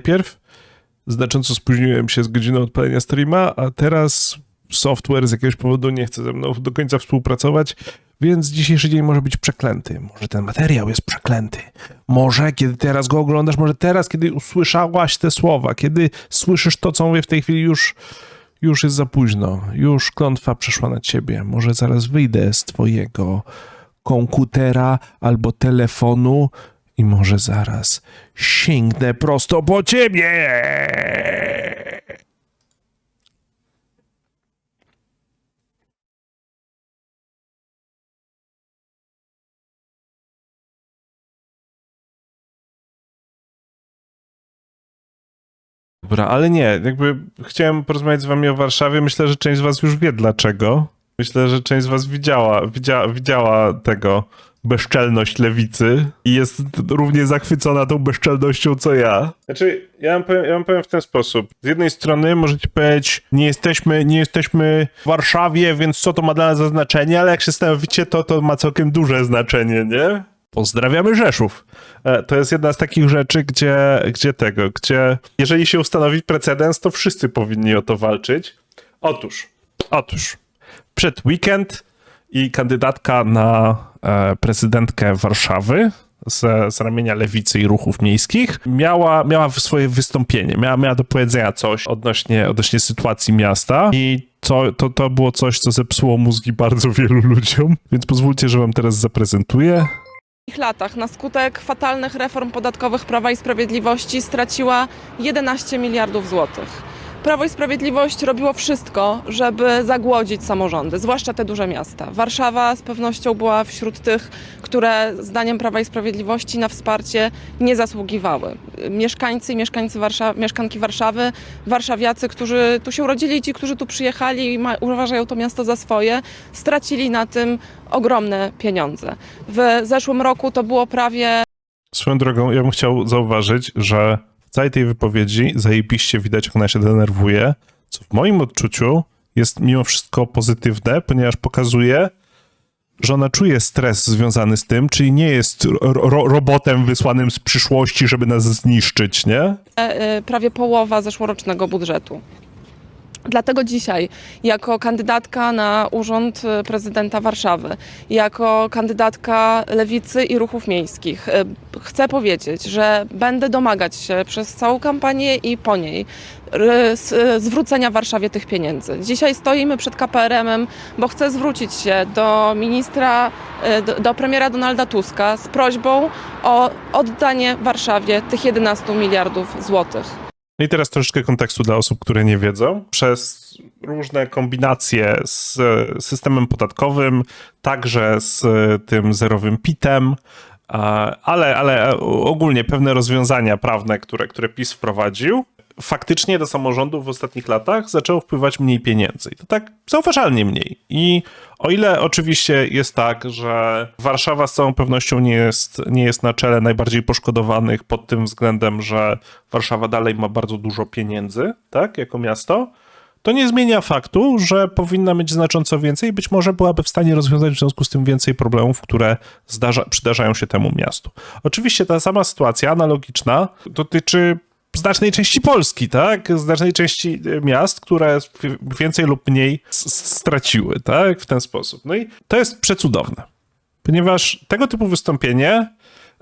Najpierw znacząco spóźniłem się z godziną odpalenia streama, a teraz software z jakiegoś powodu nie chce ze mną do końca współpracować, więc dzisiejszy dzień może być przeklęty. Może ten materiał jest przeklęty. Może kiedy teraz go oglądasz, może teraz, kiedy usłyszałaś te słowa, kiedy słyszysz to, co mówię w tej chwili, już, już jest za późno. Już klątwa przeszła na ciebie. Może zaraz wyjdę z twojego komputera albo telefonu i może zaraz sięgnę prosto po ciebie. Dobra, ale nie, jakby chciałem porozmawiać z wami o Warszawie. Myślę, że część z was już wie dlaczego. Myślę, że część z was widziała, widziała, widziała tego bezczelność lewicy i jest równie zachwycona tą bezczelnością co ja. Znaczy, ja wam powiem, ja wam powiem w ten sposób. Z jednej strony możecie powiedzieć, nie jesteśmy, nie jesteśmy w Warszawie, więc co to ma dla nas za znaczenie, ale jak się stanowicie, to to ma całkiem duże znaczenie, nie? Pozdrawiamy Rzeszów. E, To jest jedna z takich rzeczy, gdzie, gdzie tego, gdzie jeżeli się ustanowi precedens, to wszyscy powinni o to walczyć. Otóż, otóż, przed weekend i kandydatka na e, prezydentkę Warszawy z, z ramienia lewicy i ruchów miejskich miała, miała swoje wystąpienie, miała, miała do powiedzenia coś odnośnie, odnośnie sytuacji miasta i to, to, to było coś, co zepsuło mózgi bardzo wielu ludziom, więc pozwólcie, że wam teraz zaprezentuję. ostatnich latach na skutek fatalnych reform podatkowych Prawa i Sprawiedliwości straciła 11 miliardów złotych. Prawo i Sprawiedliwość robiło wszystko, żeby zagłodzić samorządy, zwłaszcza te duże miasta. Warszawa z pewnością była wśród tych, które zdaniem Prawa i Sprawiedliwości na wsparcie nie zasługiwały. Mieszkańcy i mieszkańcy mieszkanki Warszawy, warszawiacy, którzy tu się urodzili ci, którzy tu przyjechali i uważają to miasto za swoje, stracili na tym ogromne pieniądze. W zeszłym roku to było prawie Swoją drogą, ja bym chciał zauważyć, że całej tej wypowiedzi zajebiście widać, jak ona się denerwuje, co w moim odczuciu jest mimo wszystko pozytywne, ponieważ pokazuje, że ona czuje stres związany z tym, czyli nie jest ro robotem wysłanym z przyszłości, żeby nas zniszczyć, nie? e, prawie połowa zeszłorocznego budżetu. Dlatego dzisiaj, jako kandydatka na urząd e, prezydenta Warszawy, jako kandydatka lewicy i ruchów miejskich, e, chcę powiedzieć, że będę domagać się przez całą kampanię i po niej s- zwrócenia Warszawie tych pieniędzy. Dzisiaj stoimy przed KPRM-em, bo chcę zwrócić się do ministra, e, do premiera Donalda Tuska z prośbą o oddanie Warszawie tych 11 miliardów złotych. No i teraz troszeczkę kontekstu dla osób, które nie wiedzą. Przez różne kombinacje z systemem podatkowym, także z tym zerowym PIT-em, a- ale, ale ogólnie pewne rozwiązania prawne, które, które PiS wprowadził, faktycznie do samorządów w ostatnich latach zaczęło wpływać mniej pieniędzy. I to tak zauważalnie mniej. I o ile oczywiście jest tak, że Warszawa z całą pewnością nie jest, nie jest na czele najbardziej poszkodowanych pod tym względem, że Warszawa dalej ma bardzo dużo pieniędzy, tak, jako miasto, to nie zmienia faktu, że powinna mieć znacząco więcej być może byłaby w stanie rozwiązać w związku z tym więcej problemów, które zdarza, przydarzają się temu miastu. Oczywiście ta sama sytuacja analogiczna dotyczy znacznej części Polski, tak? Znacznej części e, miast, które więcej lub mniej straciły, tak? W ten sposób. No i to jest przecudowne, ponieważ tego typu wystąpienie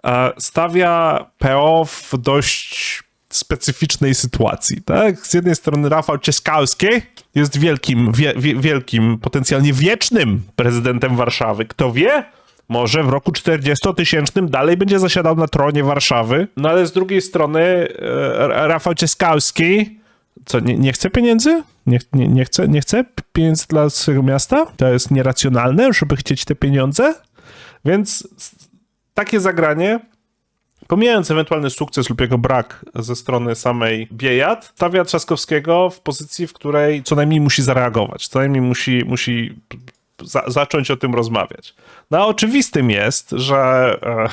e, stawia PO w dość specyficznej sytuacji, tak? Z jednej strony Rafał Cieskałski jest wielkim, wie, wie, wielkim, potencjalnie wiecznym prezydentem Warszawy. Kto wie? Może w roku 40-tysięcznym dalej będzie zasiadał na tronie Warszawy. No ale z drugiej strony e, Rafał Cieskałski co, nie, nie chce pieniędzy? Nie, nie, nie, chce, nie chce pieniędzy dla swojego miasta? To jest nieracjonalne, żeby chcieć te pieniądze? Więc takie zagranie Pomijając ewentualny sukces lub jego brak ze strony samej Biejat, stawia Trzaskowskiego w pozycji, w której co najmniej musi zareagować, co najmniej musi, musi za, zacząć o tym rozmawiać. No a oczywistym jest, że e,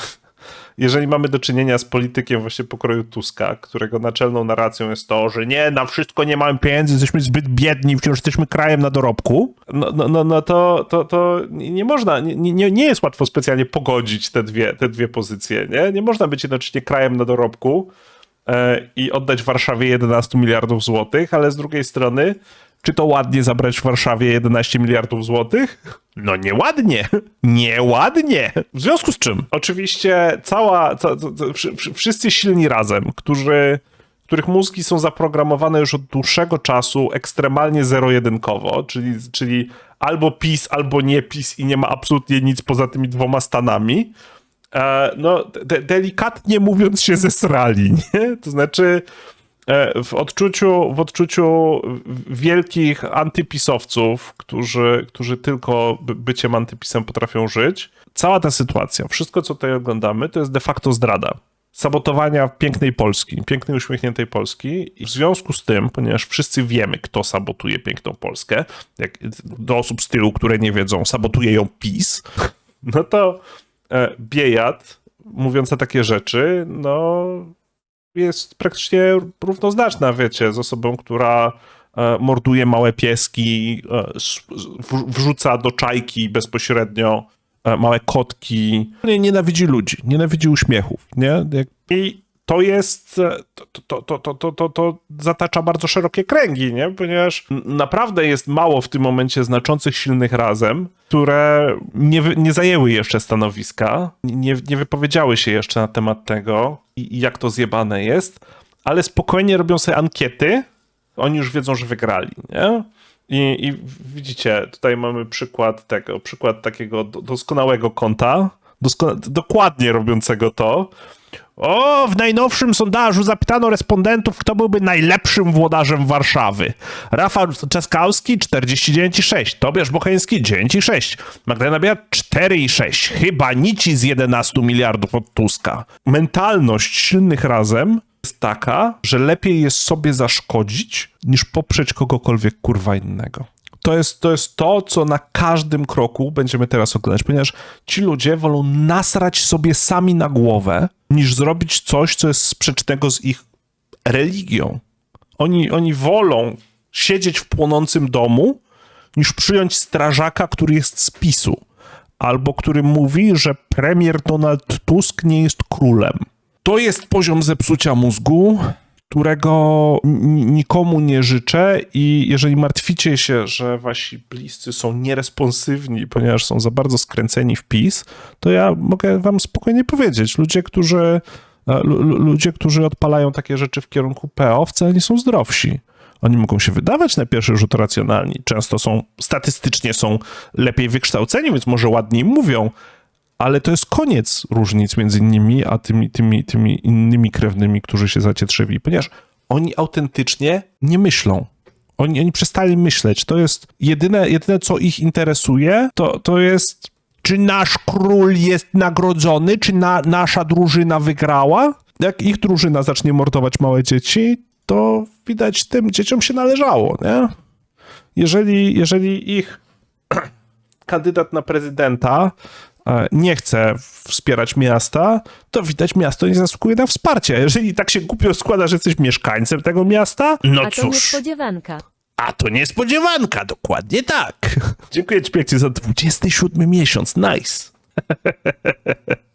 jeżeli mamy do czynienia z politykiem właśnie pokroju Tuska, którego naczelną narracją jest to, że nie, na wszystko nie mamy pieniędzy, jesteśmy zbyt biedni, wciąż jesteśmy krajem na dorobku, no, no, no, no to, to, to nie można, nie, nie, nie jest łatwo specjalnie pogodzić te dwie, te dwie pozycje, nie? Nie można być jednocześnie krajem na dorobku e, i oddać Warszawie 11 miliardów złotych, ale z drugiej strony, czy to ładnie zabrać w Warszawie 11 miliardów złotych? No nieładnie, nieładnie. W związku z czym, oczywiście cała, ca, ca, ca, wszy- wszy- wszyscy silni razem, którzy, których mózgi są zaprogramowane już od dłuższego czasu ekstremalnie zero-jedynkowo, czyli, czyli albo PiS, albo nie PiS i nie ma absolutnie nic poza tymi dwoma stanami, e, no de- delikatnie mówiąc się zesrali, nie? To znaczy w odczuciu, w odczuciu wielkich antypisowców, którzy, którzy tylko by- byciem antypisem potrafią żyć, cała ta sytuacja, wszystko co tutaj oglądamy, to jest de facto zdrada. Sabotowania pięknej Polski, pięknej, uśmiechniętej Polski. I w związku z tym, ponieważ wszyscy wiemy, kto sabotuje piękną Polskę, jak do osób z tyłu, które nie wiedzą, sabotuje ją PiS, no to e, Biejat, mówiąc takie rzeczy, no jest praktycznie równoznaczna, wiecie, z osobą, która e, morduje małe pieski, e, wrzuca do czajki bezpośrednio e, małe kotki. Nie, nienawidzi ludzi, nienawidzi uśmiechów, nie? I to jest, e, to, to, to, to, to, to, zatacza bardzo szerokie kręgi, nie? Ponieważ naprawdę jest mało w tym momencie znaczących, silnych razem, które nie, nie zajęły jeszcze stanowiska, nie, nie wypowiedziały się jeszcze na temat tego i, jak to zjebane jest, ale spokojnie robią sobie ankiety, oni już wiedzą, że wygrali, nie? I, I widzicie, tutaj mamy przykład tego, przykład takiego do- doskonałego konta, dosko- dokładnie robiącego to. O, w najnowszym sondażu zapytano respondentów, kto byłby najlepszym włodarzem Warszawy. Rafał Czaskowski 49,6, Tobiasz Bocheński 9,6, Magdalena Biat 4,6. Chyba nici z 11 miliardów od Tuska. Mentalność silnych razem jest taka, że lepiej jest sobie zaszkodzić, niż poprzeć kogokolwiek kurwa innego. To jest, to jest to, co na każdym kroku będziemy teraz oglądać, ponieważ ci ludzie wolą nasrać sobie sami na głowę, niż zrobić coś, co jest sprzecznego z ich religią. Oni, oni wolą siedzieć w płonącym domu, niż przyjąć strażaka, który jest z PiSu, albo który mówi, że premier Donald Tusk nie jest królem. To jest poziom zepsucia mózgu, którego nikomu nie życzę i jeżeli martwicie się, że wasi bliscy są nieresponsywni, ponieważ są za bardzo skręceni w PiS, to ja mogę wam spokojnie powiedzieć, ludzie, którzy, e, lu- lu- ludzie, którzy odpalają takie rzeczy w kierunku PO, wcale nie są zdrowsi. Oni mogą się wydawać na pierwszy rzut racjonalni. Często są, statystycznie są lepiej wykształceni, więc może ładniej mówią, ale to jest koniec różnic między nimi a tymi, tymi, tymi innymi krewnymi, którzy się zacietrzewili, ponieważ oni autentycznie nie myślą. Oni, oni przestali myśleć. To jest jedyne, jedyne co ich interesuje, to, to jest czy nasz król jest nagrodzony, czy na, nasza drużyna wygrała. Jak ich drużyna zacznie mordować małe dzieci, to widać tym dzieciom się należało, nie? Jeżeli, jeżeli ich kandydat na prezydenta nie chce wspierać miasta, to widać miasto nie zasługuje na wsparcie. Jeżeli tak się głupio składa, że jesteś mieszkańcem tego miasta, no A to cóż, niespodziewanka. a to niespodziewanka, dokładnie tak. Dziękuję ci pięknie za 27 miesiąc, nice.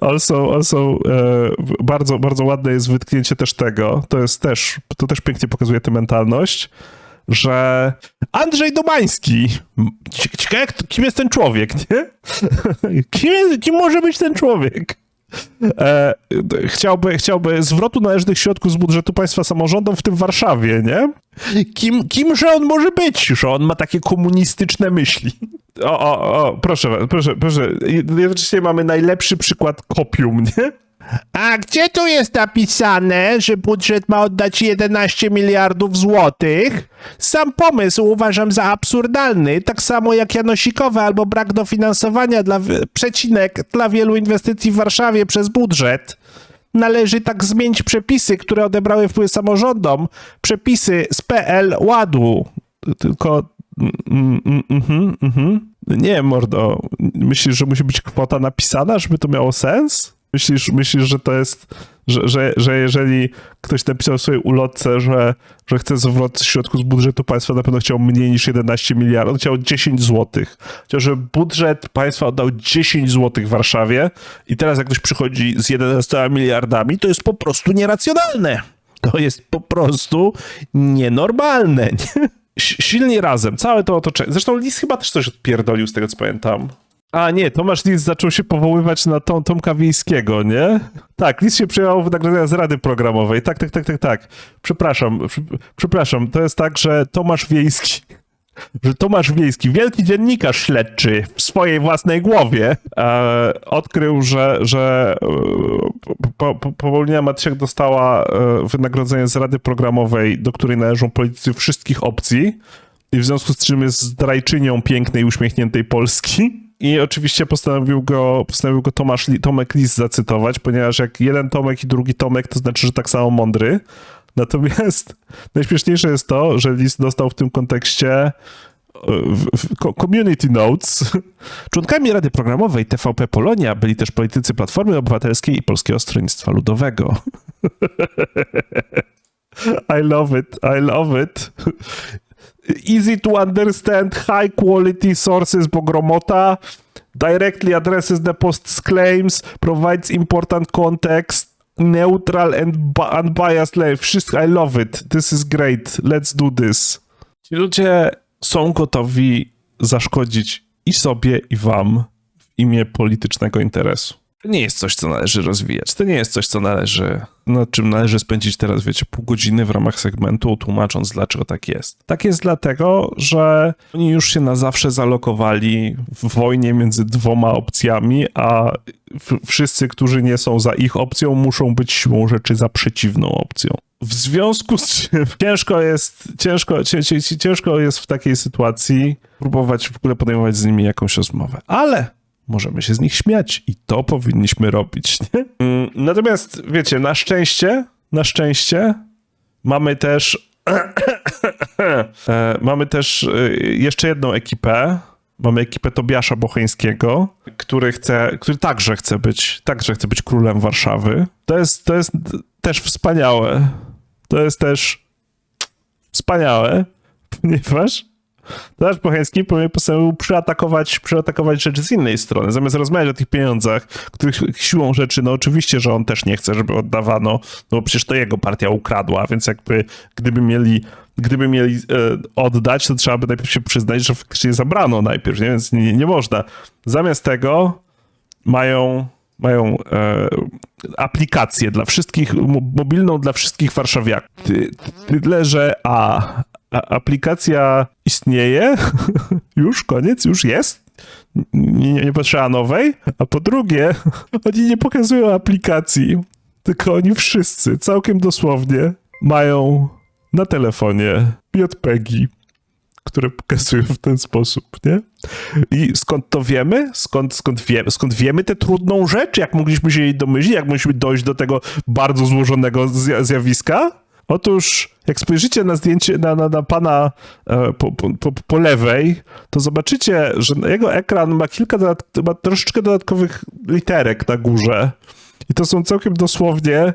Also, also e, bardzo, bardzo ładne jest wytknięcie też tego, to jest też, to też pięknie pokazuje tę mentalność, że Andrzej Domański, cie- ciekawe kim jest ten człowiek, nie? Kim, jest, kim może być ten człowiek? E, chciałby, chciałby zwrotu należnych środków z budżetu państwa samorządom, w tym Warszawie, nie? Kim, kimże on może być, że on ma takie komunistyczne myśli? O, o, o, proszę, proszę, proszę. Jednocześnie mamy najlepszy przykład kopium, nie? A gdzie tu jest napisane, że budżet ma oddać 11 miliardów złotych? Sam pomysł uważam za absurdalny, tak samo jak janosikowe albo brak dofinansowania dla przecinek dla wielu inwestycji w Warszawie przez budżet. Należy tak zmienić przepisy, które odebrały wpływ samorządom, przepisy z PL Ładu. Tylko Mm, mm, mhm, mhm. Nie, mordo. Myślisz, że musi być kwota napisana, żeby to miało sens? Myślisz, myślisz że to jest, że, że, że jeżeli ktoś napisał w swojej ulotce, że, że chce zwrot środków z budżetu państwa, na pewno chciał mniej niż 11 miliardów, on chciał 10 złotych. Chciał, żeby budżet państwa oddał 10 złotych Warszawie i teraz jak ktoś przychodzi z 11 miliardami, to jest po prostu nieracjonalne. To jest po prostu nienormalne. Silni razem, całe to otoczenie. Zresztą Lis chyba też coś odpierdolił z tego, co pamiętam. A nie, Tomasz Lis zaczął się powoływać na Tom, Tomka Wiejskiego, nie? Tak, Lis się przejmował wynagrodzenia z Rady Programowej. Tak, tak, tak, tak, tak. Przepraszam, przepraszam. To jest tak, że Tomasz Wiejski, że Tomasz Wiejski, wielki dziennikarz śledczy w swojej własnej głowie, e, odkrył, że, że e, po, po, Paulina Matysiak dostała e, wynagrodzenie z Rady Programowej, do której należą politycy wszystkich opcji i w związku z czym jest zdrajczynią pięknej, uśmiechniętej Polski. I oczywiście postanowił go, postanowił go Tomasz, Tomek Lis zacytować, ponieważ jak jeden Tomek i drugi Tomek, to znaczy, że tak samo mądry. Natomiast najśmieszniejsze jest to, że Lis dostał w tym kontekście e, community notes. Członkami Rady Programowej TVP Polonia byli też politycy Platformy Obywatelskiej i Polskiego Stronnictwa Ludowego. I love it, I love it. Easy to understand, high quality sources, bo gromota directly addresses the post's claims, provides important context, neutral and unbiased life. Wszystko, I love it. This is great. Let's do this. Ci ludzie są gotowi zaszkodzić i sobie, i wam w imię politycznego interesu. To nie jest coś, co należy rozwijać. To nie jest coś, co należy, nad czym należy spędzić teraz, wiecie, pół godziny w ramach segmentu, tłumacząc, dlaczego tak jest. Tak jest dlatego, że oni już się na zawsze zalokowali w wojnie między dwoma opcjami, a wszyscy, którzy nie są za ich opcją, muszą być siłą rzeczy za przeciwną opcją. W związku z czym ciężko jest, ciężko, cię, cię, cię- ciężko jest w takiej sytuacji próbować w ogóle podejmować z nimi jakąś rozmowę. Ale możemy się z nich śmiać i to powinniśmy robić, nie? Mm, Natomiast, wiecie, na szczęście, na szczęście mamy też e, mamy też e, jeszcze jedną ekipę. Mamy ekipę Tobiasza Bocheńskiego, który chce, który także chce być, także chce być królem Warszawy. To jest, to jest też wspaniałe. To jest też wspaniałe, ponieważ Tomasz Bocheński postanowił przyatakować, przyatakować rzeczy z innej strony. Zamiast rozmawiać o tych pieniądzach, których siłą rzeczy, no oczywiście, że on też nie chce, żeby oddawano, no bo przecież to jego partia ukradła, więc jakby gdyby mieli, gdyby mieli e, oddać, to trzeba by najpierw się przyznać, że faktycznie zabrano najpierw, nie? więc nie, nie można. Zamiast tego mają, mają e, aplikację dla wszystkich, mo- mobilną dla wszystkich warszawiaków. Ty, tyle, że a, a aplikacja istnieje, już koniec, już jest, nie, nie, nie potrzeba nowej, a po drugie, oni nie pokazują aplikacji, tylko oni wszyscy, całkiem dosłownie, mają na telefonie JPEGi, które pokazują w ten sposób, nie? I skąd to wiemy? Skąd, skąd, wiemy, skąd wiemy tę trudną rzecz? Jak mogliśmy się jej domyślić? Jak mogliśmy dojść do tego bardzo złożonego zja- zjawiska? Otóż, jak spojrzycie na zdjęcie, na, na, na pana e, po, po, po, lewej, to zobaczycie, że jego ekran ma kilka, dodat- ma troszeczkę dodatkowych literek na górze. I to są całkiem dosłownie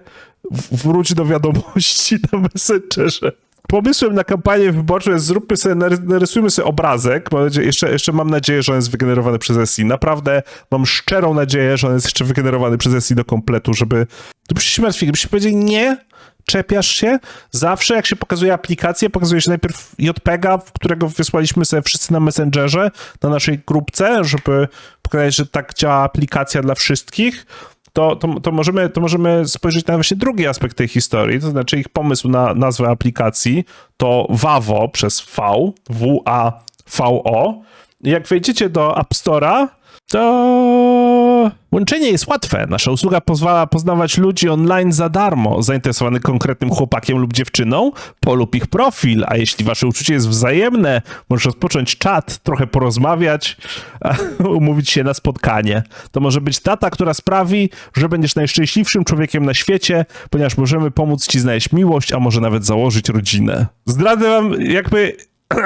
w- wróć do wiadomości na Messengerze. Pomysłem na kampanię wyborczą jest zróbmy sobie, narys- narysujmy sobie obrazek. Mam nadzieję, jeszcze, jeszcze mam nadzieję, że on jest wygenerowany przez SI. Naprawdę mam szczerą nadzieję, że on jest jeszcze wygenerowany przez SI do kompletu, żeby... Gdybyście się martwili, gdybyście powiedzieli nie, czepiasz się. Zawsze jak się pokazuje aplikację, pokazuje się najpierw JPEGa, którego wysłaliśmy sobie wszyscy na Messengerze, na naszej grupce, żeby pokazać, że tak działa aplikacja dla wszystkich. To, to, to, możemy, to możemy spojrzeć na właśnie drugi aspekt tej historii, to znaczy ich pomysł na nazwę aplikacji to WAVO przez V, W-A-V-O. Jak wejdziecie do App Store'a, to łączenie jest łatwe. Nasza usługa pozwala poznawać ludzi online za darmo. Zainteresowany konkretnym chłopakiem lub dziewczyną, polub ich profil, a jeśli wasze uczucie jest wzajemne, możesz rozpocząć czat, trochę porozmawiać, umówić się na spotkanie. To może być data, która sprawi, że będziesz najszczęśliwszym człowiekiem na świecie, ponieważ możemy pomóc ci znaleźć miłość, a może nawet założyć rodzinę. Zdradzę wam jakby...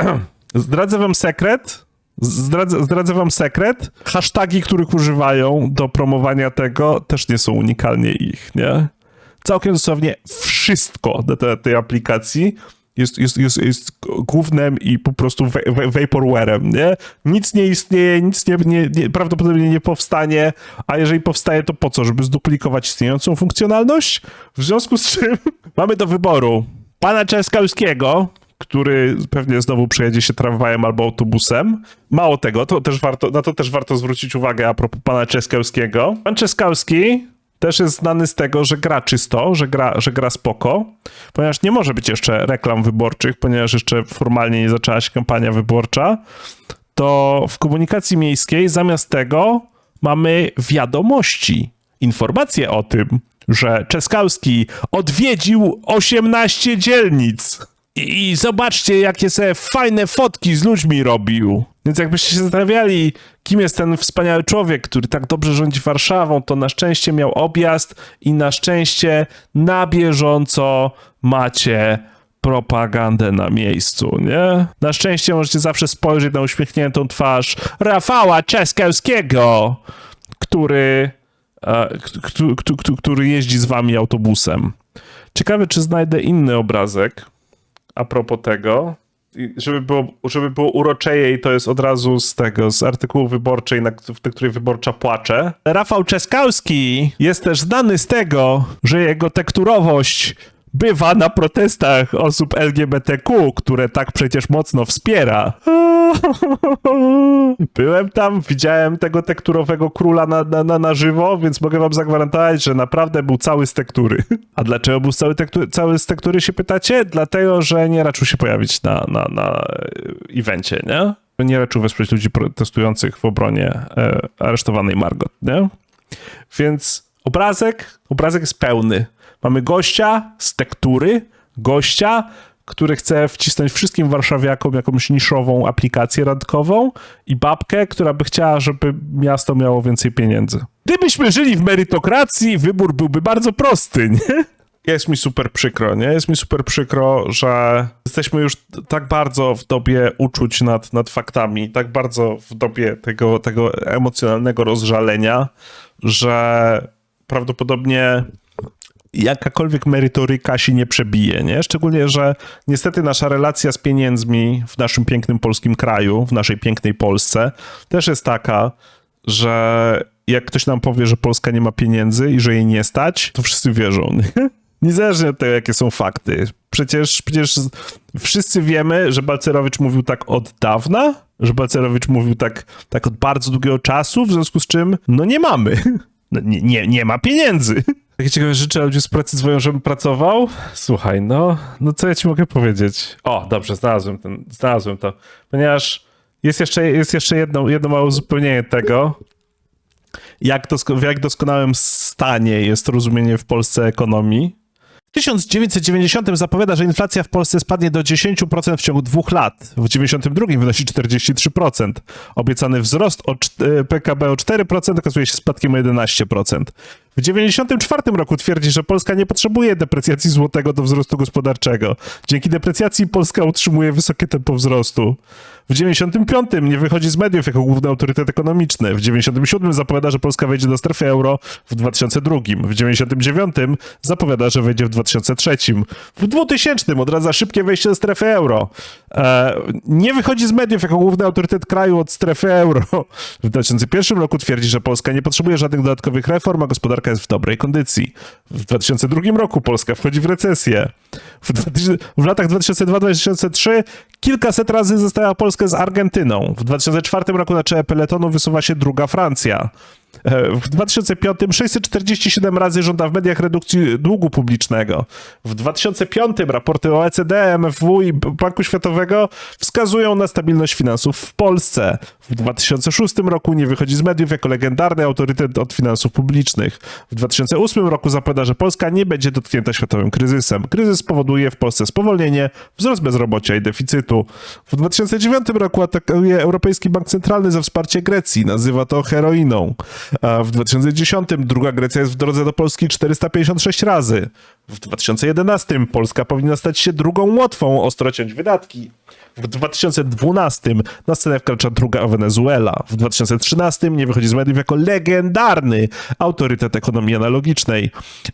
Zdradzę wam sekret, Zdradzę, zdradzę wam sekret. Hasztagi, których używają do promowania tego, też nie są unikalnie ich, nie? całkiem dosłownie wszystko na te- tej aplikacji jest, jest, jest, jest głównym i po prostu wa- wa- vaporwarem, nie? Nic nie istnieje, nic nie, nie, nie, prawdopodobnie nie powstanie, a jeżeli powstaje, to po co? Żeby zduplikować istniejącą funkcjonalność? W związku z czym mamy do wyboru pana Czeskowskiego, który pewnie znowu przejedzie się tramwajem albo autobusem. Mało tego, to też warto, na to też warto zwrócić uwagę a propos pana Czeskowskiego. Pan Czeskowski też jest znany z tego, że gra czysto, że gra, że gra spoko, ponieważ nie może być jeszcze reklam wyborczych, ponieważ jeszcze formalnie nie zaczęła się kampania wyborcza, to w komunikacji miejskiej zamiast tego mamy wiadomości, informacje o tym, że Czeskowski odwiedził 18 dzielnic. I zobaczcie, jakie sobie fajne fotki z ludźmi robił. Więc jakbyście się zastanawiali, kim jest ten wspaniały człowiek, który tak dobrze rządzi Warszawą, to na szczęście miał objazd i na szczęście na bieżąco macie propagandę na miejscu, nie? Na szczęście możecie zawsze spojrzeć na uśmiechniętą twarz Rafała Czeskowskiego, który, e, któ- któ- któ- który jeździ z wami autobusem. Ciekawe, czy znajdę inny obrazek a propos tego. Żeby było, żeby było uroczejej, to jest od razu z tego, z artykułu wyborczej, na, w której wyborcza płacze. Rafał Czeskowski jest też znany z tego, że jego tekturowość bywa na protestach osób LGBTQ, które tak przecież mocno wspiera. Byłem tam, widziałem tego tekturowego króla na, na, na, żywo, więc mogę wam zagwarantować, że naprawdę był cały z tektury. A dlaczego był cały, tektu, cały z tektury, się pytacie? Dlatego, że nie raczył się pojawić na, na, na e, evencie, nie? Nie raczył wesprzeć ludzi protestujących w obronie e, aresztowanej Margot, nie? Więc obrazek, obrazek jest pełny. Mamy gościa z tektury, gościa, który chce wcisnąć wszystkim warszawiakom jakąś niszową aplikację randkową i babkę, która by chciała, żeby miasto miało więcej pieniędzy. Gdybyśmy żyli w merytokracji, wybór byłby bardzo prosty, nie? Jest mi super przykro, nie? Jest mi super przykro, że jesteśmy już tak bardzo w dobie uczuć nad, nad faktami, tak bardzo w dobie tego, tego emocjonalnego rozżalenia, że prawdopodobnie jakakolwiek merytoryka się nie przebije, nie? Szczególnie, że niestety nasza relacja z pieniędzmi w naszym pięknym polskim kraju, w naszej pięknej Polsce też jest taka, że jak ktoś nam powie, że Polska nie ma pieniędzy i że jej nie stać, to wszyscy wierzą, nie? Niezależnie od tego, jakie są fakty. Przecież, przecież wszyscy wiemy, że Balcerowicz mówił tak od dawna, że Balcerowicz mówił tak, tak od bardzo długiego czasu, w związku z czym, no nie mamy. No, nie, nie, nie ma pieniędzy. Takie ciekawe życzę ludzie z pracy dzwonią, żebym pracował. Słuchaj, no, no co ja ci mogę powiedzieć? O, dobrze, znalazłem, ten, znalazłem to. Ponieważ jest jeszcze, jest jeszcze jedno, jedno małe uzupełnienie tego, jak, dosko, w jak doskonałym stanie jest rozumienie w Polsce ekonomii. W 1990 zapowiada, że inflacja w Polsce spadnie do 10% w ciągu dwóch lat. W 1992 wynosi 43%. Obiecany wzrost o PKB o 4% okazuje się spadkiem o 11%. W 1994 roku twierdzi, że Polska nie potrzebuje deprecjacji złotego do wzrostu gospodarczego. Dzięki deprecjacji Polska utrzymuje wysokie tempo wzrostu. W 95 nie wychodzi z mediów jako główny autorytet ekonomiczny. W 97 zapowiada, że Polska wejdzie do strefy euro w 2002. W 99 zapowiada, że wejdzie w 2003. W 2000 odradza szybkie wejście do strefy euro. E, nie wychodzi z mediów jako główny autorytet kraju od strefy euro. W 2001 roku twierdzi, że Polska nie potrzebuje żadnych dodatkowych reform, a gospodarka jest w dobrej kondycji. W 2002 roku Polska wchodzi w recesję. W, 2000, w latach 2002-2003 kilkaset razy została Polskę z Argentyną. W 2004 roku na czele peletonu wysuwa się druga Francja. W 2005 647 razy żąda w mediach redukcji długu publicznego. W 2005 raporty OECD, MFW i Banku Światowego wskazują na stabilność finansów w Polsce. W 2006 roku nie wychodzi z mediów jako legendarny autorytet od finansów publicznych. W 2008 roku zapowiada, że Polska nie będzie dotknięta światowym kryzysem. Kryzys spowoduje w Polsce spowolnienie, wzrost bezrobocia i deficytu. W 2009 roku atakuje Europejski Bank Centralny za wsparcie Grecji. Nazywa to heroiną. W 2010 druga Grecja jest w drodze do Polski 456 razy. W 2011 Polska powinna stać się drugą Łotwą, ostro ciąć wydatki. W 2012 na scenę wkracza druga Wenezuela. W 2013 nie wychodzi z mediów jako legendarny autorytet ekonomii analogicznej.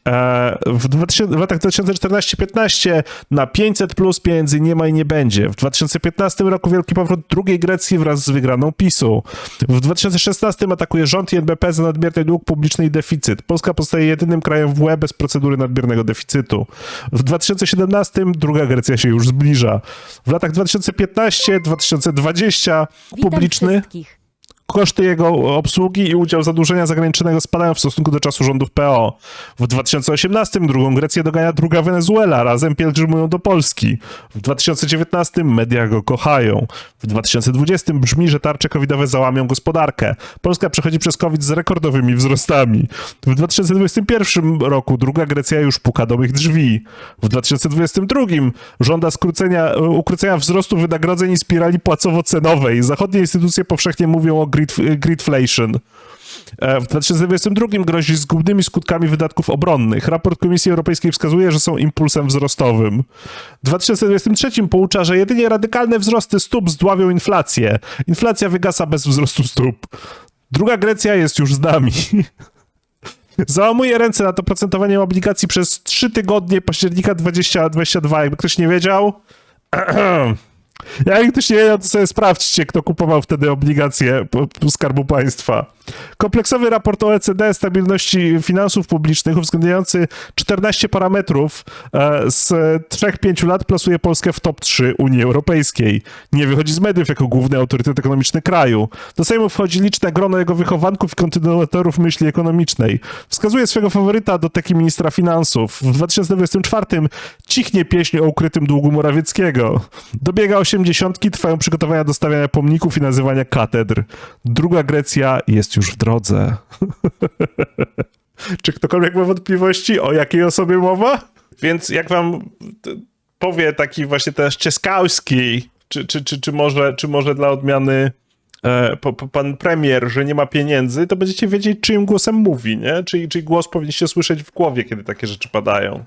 E, W, 2000, w latach 2014-15 na 500 plus pieniędzy nie ma i nie będzie. W 2015 roku wielki powrót drugiej Grecji wraz z wygraną PiSu. W 2016 atakuje rząd i NBP za nadmierny dług publiczny i deficyt. Polska pozostaje jedynym krajem w UE bez procedury nadmiernego deficytu. W 2017 druga Grecja się już zbliża. W latach 2015-2020 Witam publiczny wszystkich. Koszty jego obsługi i udział zadłużenia zagranicznego spadają w stosunku do czasu rządów PO. W 2018 drugą Grecję dogania druga Wenezuela, razem pielgrzymują do Polski. W 2019 media go kochają. W 2020 brzmi, że tarcze covidowe załamią gospodarkę. Polska przechodzi przez COVID z rekordowymi wzrostami. W 2021 roku druga Grecja już puka do mych drzwi. W 2022 żąda skrócenia, ukrócenia wzrostu wynagrodzeń i spirali płacowo-cenowej. Zachodnie instytucje powszechnie mówią o grid, gridflation. E, W 2022 grozi zgubnymi skutkami wydatków obronnych. Raport Komisji Europejskiej wskazuje, że są impulsem wzrostowym. W 2023 poucza, że jedynie radykalne wzrosty stóp zdławią inflację. Inflacja wygasa bez wzrostu stóp. Druga Grecja jest już z nami. Załamuje ręce na to procentowanie obligacji przez 3 tygodnie października 2022. Jakby ktoś nie wiedział. Jak ktoś nie wiedział, to sobie sprawdźcie, kto kupował wtedy obligacje Skarbu Państwa. Kompleksowy raport OECD stabilności finansów publicznych, uwzględniający 14 parametrów e, z 3-5 lat, plasuje Polskę w top 3 Unii Europejskiej. Nie wychodzi z mediów jako główny autorytet ekonomiczny kraju. Do Sejmu wchodzi liczne grono jego wychowanków i kontynuatorów myśli ekonomicznej. Wskazuje swego faworyta do teki ministra finansów. W 2024 cichnie pieśń o ukrytym długu Morawieckiego. Dobiega osiemdziesiątki, trwają przygotowania do stawiania pomników i nazywania katedr. Druga Grecja jest już w drodze. Czy ktokolwiek ma wątpliwości, o jakiej osobie mowa? Więc jak wam powie taki właśnie też Cieskałski, czy, czy, czy, czy, może, czy może dla odmiany e, po, po, pan premier, że nie ma pieniędzy, to będziecie wiedzieć, czyim głosem mówi, nie? Czyli, czyli głos powinniście słyszeć w głowie, kiedy takie rzeczy padają.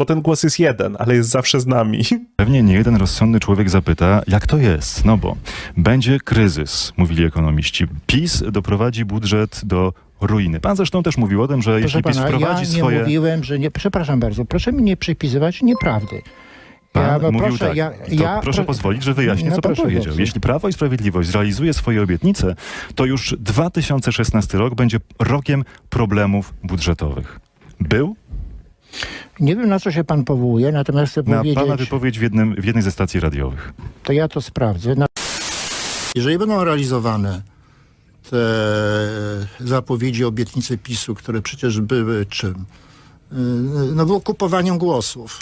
Bo ten głos jest jeden, ale jest zawsze z nami. Pewnie nie jeden rozsądny człowiek zapyta, jak to jest? No bo będzie kryzys, mówili ekonomiści. PiS doprowadzi budżet do ruiny. Pan zresztą też mówił o tym, że Proszę jeśli PiS pana, ja wprowadzi nie swoje... mówiłem, że nie. Przepraszam bardzo, proszę mi nie przypisywać nieprawdy. Pan ja, mówił proszę, tak. ja, to ja, proszę pozwolić, że wyjaśnię, No co pan proszę powiedział. bardzo. Jeśli Prawo i Sprawiedliwość zrealizuje swoje obietnice, to już 2016 rok będzie rokiem problemów budżetowych. Był Nie wiem, na co się pan powołuje, natomiast chcę na powiedzieć, pana wypowiedź w, jednym, w jednej ze stacji radiowych. to ja to sprawdzę. Na... Jeżeli będą realizowane te zapowiedzi, obietnice PiSu, które przecież były czym? Yy, No było kupowaniem głosów.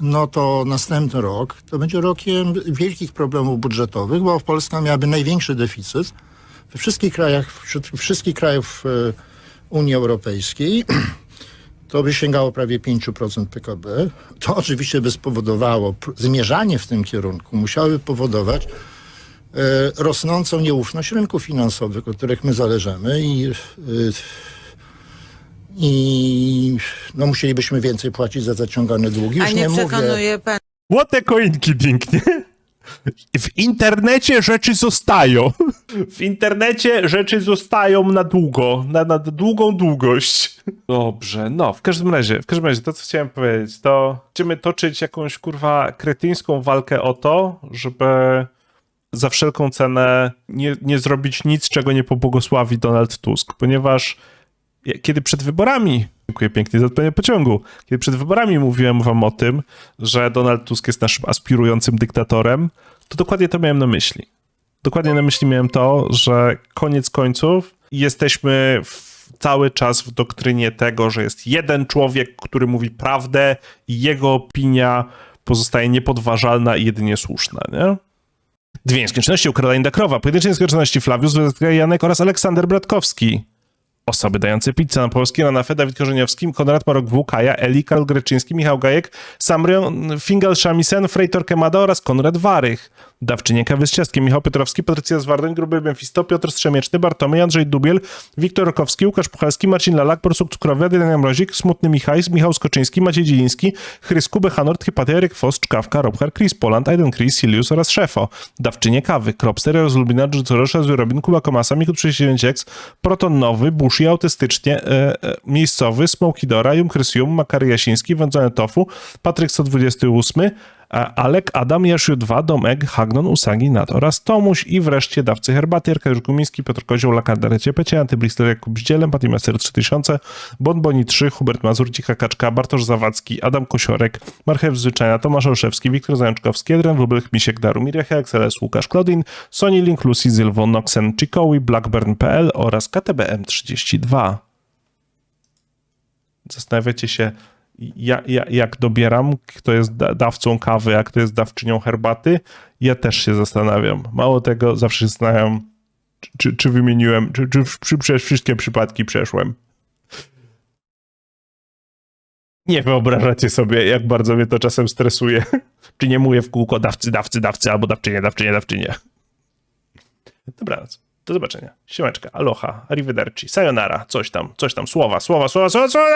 No to następny rok to będzie rokiem wielkich problemów budżetowych, bo Polska miałaby największy deficyt we wszystkich krajach, wśród wszystkich krajów e, Unii Europejskiej. To by sięgało prawie 5% PKB. To oczywiście by spowodowało, zmierzanie w tym kierunku musiałoby powodować e, rosnącą nieufność rynków finansowych, od których my zależymy i, e, i no, musielibyśmy więcej płacić za zaciągane długi. A Już nie nie mówię, przekonuje pan What a coinki pięknie. W internecie rzeczy zostają. W internecie rzeczy zostają na długo, na, na długą długość. Dobrze, no, w każdym razie, w każdym razie, to co chciałem powiedzieć, to będziemy toczyć jakąś, kurwa, kretyńską walkę o to, żeby za wszelką cenę nie, nie zrobić nic, czego nie pobłogosławi Donald Tusk, ponieważ kiedy przed wyborami, dziękuję pięknie za odpalenie pociągu, kiedy przed wyborami mówiłem wam o tym, że Donald Tusk jest naszym aspirującym dyktatorem, to dokładnie to miałem na myśli. Dokładnie na myśli miałem to, że koniec końców jesteśmy cały czas w doktrynie tego, że jest jeden człowiek, który mówi prawdę i jego opinia pozostaje niepodważalna i jedynie słuszna, nie? Dwie nieskończoności u Karolina Krowa, pojedyncze nieskończoności Flawius Janek oraz Aleksander Bratkowski. Osoby dające pizzę na polskie, Rana Fe, Dawid Korzeniowski, Konrad Marok W, Eli, Karol Greczyński, Michał Gajek, Samrion, Fingal Shamisen, Frej Torquemada oraz Konrad Warych. Dawczynie kawy z ciastkiem, Michał Piotrowski, Patrycja Zwardoń, Gruby Benfisto, Piotr Strzemieczny, Bartomy, Andrzej Dubiel, Wiktor Rokowski, Łukasz Puchalski, Marcin Lalak, Borsuk Cukrowy, Adrian Mrozik, Smutny Michajs, Michał Skoczyński, Maciej Dziliński, Chrysku, Bechanort, Hypatia, Eryk Fos, Czkawka, Robher, Chris Poland, Aiden Chris, Silius oraz Szefo. Dawczynie kawy, Kropster, Rozlubina, Dżucorosza, Zurobin, Kuba Komasa, Miku 39X, Proton Nowy, Bushi, Autystycznie, e, e, Miejscowy, Smokidora, Jum Chrysium, Makary Jasiński, Wędzone Tofu, Patryk 128, a Alek, Adam, Jaszu 2, Domek, Hagnon, Usagi, Nat oraz Tomuś i wreszcie dawcy herbaty, Arkadiusz Gumiński, Piotr Kozioł, Lakarda Ciepecie, Antyblister, Jakub Zdzielem, Patimaster 3000, Bonboni 3, Hubert Mazur, Cicha Kaczka, Bartosz Zawadzki, Adam Kosiorek, Marchew Zwyczajna, Tomasz Olszewski, Wiktor Zajączkowski, Adrian Wróbel, Misiek, Darumir Jachę, XLS, Łukasz Klodin, Sony Link, Lucy, Zylwo, Noxen, Chikowi, Blackburn.pl oraz KTBM32. Zastanawiacie się, ja, ja, jak dobieram, kto jest da- dawcą kawy, a kto jest dawczynią herbaty. Ja też się zastanawiam. Mało tego, zawsze się zastanawiam, czy, czy, czy wymieniłem, czy, czy przez wszystkie przypadki przeszłem. Nie wyobrażacie sobie, jak bardzo mnie to czasem stresuje. Czy nie mówię w kółko dawcy, dawcy, dawcy, albo dawczynie, dawczynie, dawczynie. Dobranoc. Do zobaczenia. Siemeczka, aloha, arrivederci, sayonara, coś tam, coś tam, słowa, słowa, słowa, słowa, słowa.